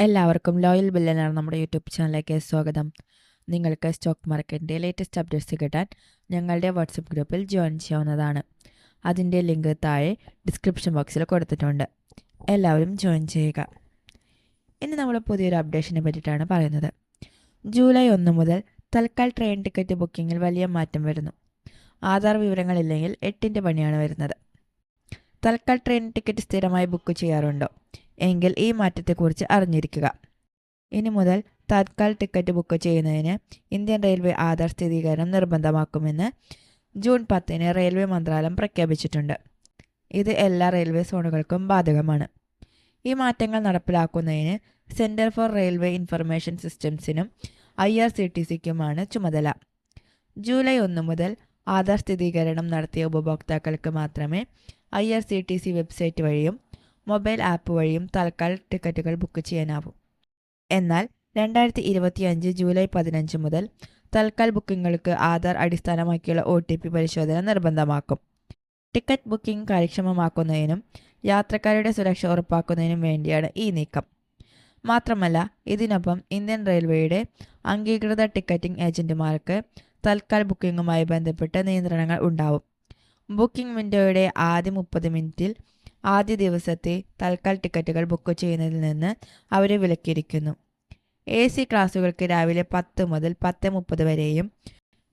എല്ലാവർക്കും ലോയൽ ബില്ലനാണ് നമ്മുടെ യൂട്യൂബ് ചാനലിലേക്ക് സ്വാഗതം. നിങ്ങൾക്ക് സ്റ്റോക്ക് മാർക്കറ്റിന്റെ ലേറ്റസ്റ്റ് അപ്ഡേറ്റ്സ് കിട്ടാൻ ഞങ്ങളുടെ വാട്സപ്പ് ഗ്രൂപ്പിൽ ജോയിൻ ചെയ്യാവുന്നതാണ്. അതിന്റെ ലിങ്ക് താഴെ ഡിസ്ക്രിപ്ഷൻ ബോക്സിൽ കൊടുത്തിട്ടുണ്ട്. എല്ലാവരും ജോയിൻ ചെയ്യുക. ഇന്ന് നമ്മൾ പുതിയൊരു അപ്ഡേഷനെ പറ്റിയിട്ടാണ് പറയുന്നത്. ജൂലൈ ഒന്ന് മുതൽ തൽക്കാൽ ട്രെയിൻ ടിക്കറ്റ് ബുക്കിങ്ങിൽ വലിയ മാറ്റം വരുന്നു. ആധാർ വിവരങ്ങളില്ലെങ്കിൽ എട്ടിന്റെ പണിയാണ് വരുന്നത്. തൽക്കാൽ ട്രെയിൻ ടിക്കറ്റ് സ്ഥിരമായി ബുക്ക് ചെയ്യാറുണ്ടോ? എങ്കിൽ ഈ മാറ്റത്തെക്കുറിച്ച് അറിഞ്ഞിരിക്കുക. ഇനി മുതൽ തത്കാൽ ടിക്കറ്റ് ബുക്ക് ചെയ്യുന്നതിന് ഇന്ത്യൻ റെയിൽവേ ആധാർ സ്ഥിരീകരണം നിർബന്ധമാക്കുമെന്ന് ജൂൺ പത്തിന് റെയിൽവേ മന്ത്രാലയം പ്രഖ്യാപിച്ചിട്ടുണ്ട്. ഇത് എല്ലാ റെയിൽവേ സോണുകൾക്കും ബാധകമാണ്. ഈ മാറ്റങ്ങൾ നടപ്പിലാക്കുന്നതിന് സെന്റർ ഫോർ റെയിൽവേ ഇൻഫർമേഷൻ സിസ്റ്റംസിനും ഐ ആർ സി ടി സിക്കുമാണ് ചുമതല. ജൂലൈ ഒന്ന് മുതൽ ആധാർ സ്ഥിരീകരണം നടത്തിയ ഉപഭോക്താക്കൾക്ക് മാത്രമേ I R C T C website വഴിയും മൊബൈൽ ആപ്പ് വഴിയും തൽക്കാൽ ടിക്കറ്റുകൾ ബുക്ക് ചെയ്യാനാവും. എന്നാൽ രണ്ടായിരത്തി ഇരുപത്തിയഞ്ച് ജൂലൈ പതിനഞ്ച് മുതൽ തൽക്കാൽ ബുക്കിങ്ങുകൾക്ക് ആധാർ അടിസ്ഥാനമാക്കിയുള്ള ഒ ടി പി പരിശോധന നിർബന്ധമാക്കും. ടിക്കറ്റ് ബുക്കിംഗ് കാര്യക്ഷമമാക്കുന്നതിനും യാത്രക്കാരുടെ സുരക്ഷ ഉറപ്പാക്കുന്നതിനും വേണ്ടിയാണ് ഈ നീക്കം. മാത്രമല്ല ഇതിനൊപ്പം ഇന്ത്യൻ റെയിൽവേയുടെ അംഗീകൃത ടിക്കറ്റിംഗ് ഏജന്റുമാർക്ക് തൽക്കാൽ ബുക്കിംഗുമായി ബന്ധപ്പെട്ട് നിയന്ത്രണങ്ങൾ ഉണ്ടാവും. ബുക്കിംഗ് വിൻഡോയുടെ ആദ്യ മുപ്പത് മിനിറ്റിൽ ആദ്യ ദിവസത്തെ തൽക്കാൽ ടിക്കറ്റുകൾ ബുക്ക് ചെയ്യുന്നതിൽ നിന്ന് അവരെ വിലക്കിയിരിക്കുന്നു. എ സി ക്ലാസ്സുകൾക്ക് രാവിലെ പത്ത് മുതൽ പത്ത് മുപ്പത് വരെയും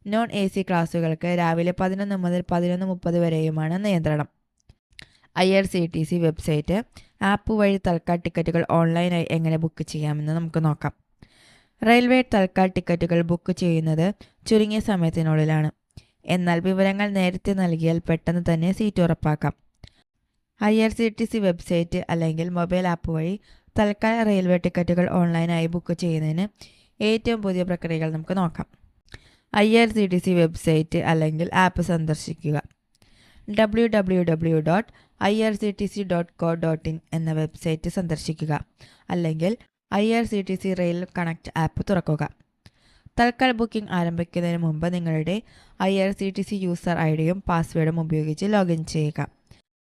നോൺ എ സി ക്ലാസ്സുകൾക്ക് രാവിലെ പതിനൊന്ന് മുതൽ പതിനൊന്ന് മുപ്പത് വരെയുമാണ് നിയന്ത്രണം. I R C T C website app വഴി തൽക്കാൽ ടിക്കറ്റുകൾ ഓൺലൈനായി എങ്ങനെ ബുക്ക് ചെയ്യാമെന്ന് നമുക്ക് നോക്കാം. റെയിൽവേ തൽക്കാൽ ടിക്കറ്റുകൾ ബുക്ക് ചെയ്യുന്നത് ചുരുങ്ങിയ സമയത്തിനുള്ളിലാണ്. എന്നാൽ വിവരങ്ങൾ നേരത്തെ നൽകിയാൽ പെട്ടെന്ന് തന്നെ സീറ്റ് ഉറപ്പാക്കാം. I R C T C website അല്ലെങ്കിൽ മൊബൈൽ ആപ്പ് വഴി തൽക്കാല റെയിൽവേ ടിക്കറ്റുകൾ ഓൺലൈനായി ബുക്ക് ചെയ്യുന്നതിന് ഏറ്റവും പുതിയ പ്രക്രിയകൾ നമുക്ക് നോക്കാം. I R C T C website അല്ലെങ്കിൽ ആപ്പ് സന്ദർശിക്കുക. W W W dot I R C T C dot co dot in എന്ന വെബ്സൈറ്റ് സന്ദർശിക്കുക അല്ലെങ്കിൽ I R C T C rail connect app തുറക്കുക. തൽക്കാൽ ബുക്കിംഗ് ആരംഭിക്കുന്നതിന് മുമ്പ് നിങ്ങളുടെ I R C T C user I ഡിയും പാസ്വേഡും ഉപയോഗിച്ച് ലോഗിൻ ചെയ്യുക.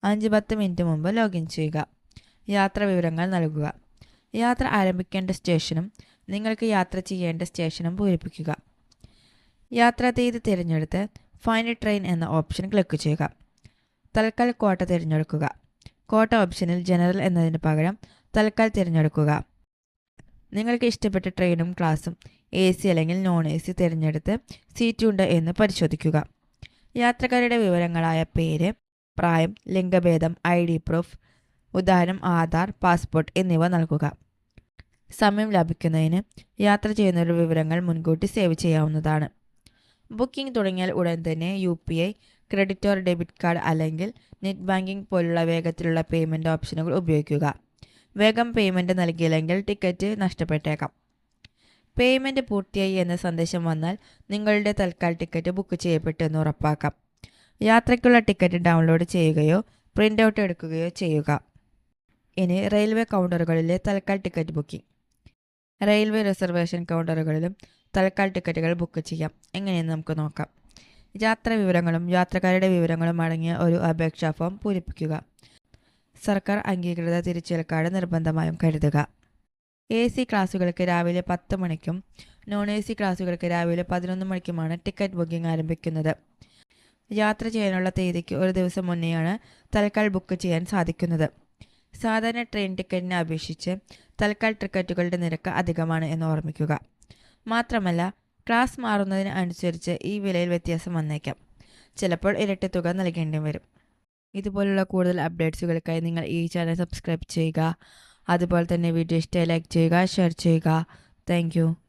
അഞ്ച് പത്ത് മിനിറ്റ് മുമ്പ് ലോഗിൻ ചെയ്യുക. യാത്ര വിവരങ്ങൾ നൽകുക. യാത്ര ആരംഭിക്കേണ്ട സ്റ്റേഷനും നിങ്ങൾക്ക് യാത്ര ചെയ്യേണ്ട സ്റ്റേഷനും പൂരിപ്പിക്കുക. യാത്രാ തീയതി തിരഞ്ഞെടുത്ത് ഫൈൻഡ് ട്രെയിൻ എന്ന ഓപ്ഷൻ ക്ലിക്ക് ചെയ്യുക. തൽക്കാൽ കോട്ട തിരഞ്ഞെടുക്കുക. കോട്ട ഓപ്ഷനിൽ ജനറൽ എന്നതിന് പകരം തൽക്കാൽ തിരഞ്ഞെടുക്കുക. നിങ്ങൾക്ക് ഇഷ്ടപ്പെട്ട ട്രെയിനും ക്ലാസ്സും എ സി അല്ലെങ്കിൽ നോൺ എ സി തിരഞ്ഞെടുത്ത് സീറ്റുണ്ട് എന്ന് പരിശോധിക്കുക. യാത്രക്കാരുടെ വിവരങ്ങളായ പേര് പ്രായം ലിംഗഭേദം ഐ ഡി പ്രൂഫ് ഉദാഹരണം ആധാർ പാസ്പോർട്ട് എന്നിവ നൽകുക. സമയം ലഭിക്കുന്നതിന് യാത്ര ചെയ്യുന്നവരുടെ വിവരങ്ങൾ മുൻകൂട്ടി സേവ് ചെയ്യാവുന്നതാണ്. ബുക്കിംഗ് തുടങ്ങിയാൽ ഉടൻ തന്നെ U P I credit or debit card അല്ലെങ്കിൽ നെറ്റ് ബാങ്കിംഗ് പോലുള്ള വേഗത്തിലുള്ള പേയ്മെന്റ് ഓപ്ഷനുകൾ ഉപയോഗിക്കുക. വേഗം പേയ്മെന്റ് നൽകിയില്ലെങ്കിൽ ടിക്കറ്റ് നഷ്ടപ്പെട്ടേക്കാം. പേയ്മെന്റ് പൂർത്തിയായി എന്ന സന്ദേശം വന്നാൽ നിങ്ങളുടെ തൽക്കാൽ ടിക്കറ്റ് ബുക്ക് ചെയ്യപ്പെട്ടു എന്ന് ഉറപ്പാക്കാം. യാത്രയ്ക്കുള്ള ടിക്കറ്റ് ഡൗൺലോഡ് ചെയ്യുകയോ പ്രിന്റ് ഔട്ട് എടുക്കുകയോ ചെയ്യുക. ഇനി railway കൗണ്ടറുകളിലെ tatkal ticket booking. Railway reservation കൗണ്ടറുകളിലും Tatkal ടിക്കറ്റുകൾ ബുക്ക് ചെയ്യാം. എങ്ങനെയെന്ന് നമുക്ക് നോക്കാം. യാത്രാ വിവരങ്ങളും യാത്രക്കാരുടെ വിവരങ്ങളും അടങ്ങിയ ഒരു അപേക്ഷാ ഫോം പൂരിപ്പിക്കുക. സർക്കാർ അംഗീകൃത തിരിച്ചൽ കാർഡ് നിർബന്ധമായും കരുതുക. എ സി ക്ലാസ്സുകൾക്ക് രാവിലെ പത്ത് മണിക്കും നോൺ എ സി ക്ലാസ്സുകൾക്ക് രാവിലെ പതിനൊന്ന് മണിക്കുമാണ് ടിക്കറ്റ് ബുക്കിംഗ് ആരംഭിക്കുന്നത്. യാത്ര ചെയ്യാനുള്ള തീയതിക്ക് ഒരു ദിവസം മുന്നെയാണ് തൽക്കാൽ ബുക്ക് ചെയ്യാൻ സാധിക്കുന്നത്. സാധാരണ ട്രെയിൻ ടിക്കറ്റിനെ അപേക്ഷിച്ച് തൽക്കാൽ ടിക്കറ്റുകളുടെ നിരക്ക് അധികമാണ് എന്ന് ഓർമ്മിക്കുക. മാത്രമല്ല ക്ലാസ് മാറുന്നതിന് അനുസരിച്ച് ഈ വിലയിൽ വ്യത്യാസം വന്നേക്കാം. ചിലപ്പോൾ ഇരട്ടി തുക നൽകേണ്ടി വരും. ഇതുപോലുള്ള കൂടുതൽ അപ്ഡേറ്റ്സുകൾക്കായി നിങ്ങൾ ഈ ചാനൽ സബ്സ്ക്രൈബ് ചെയ്യുക. അതുപോലെ തന്നെ വീഡിയോ ഇഷ്ടമായി ലൈക്ക് ചെയ്യുക ഷെയർ ചെയ്യുക. താങ്ക്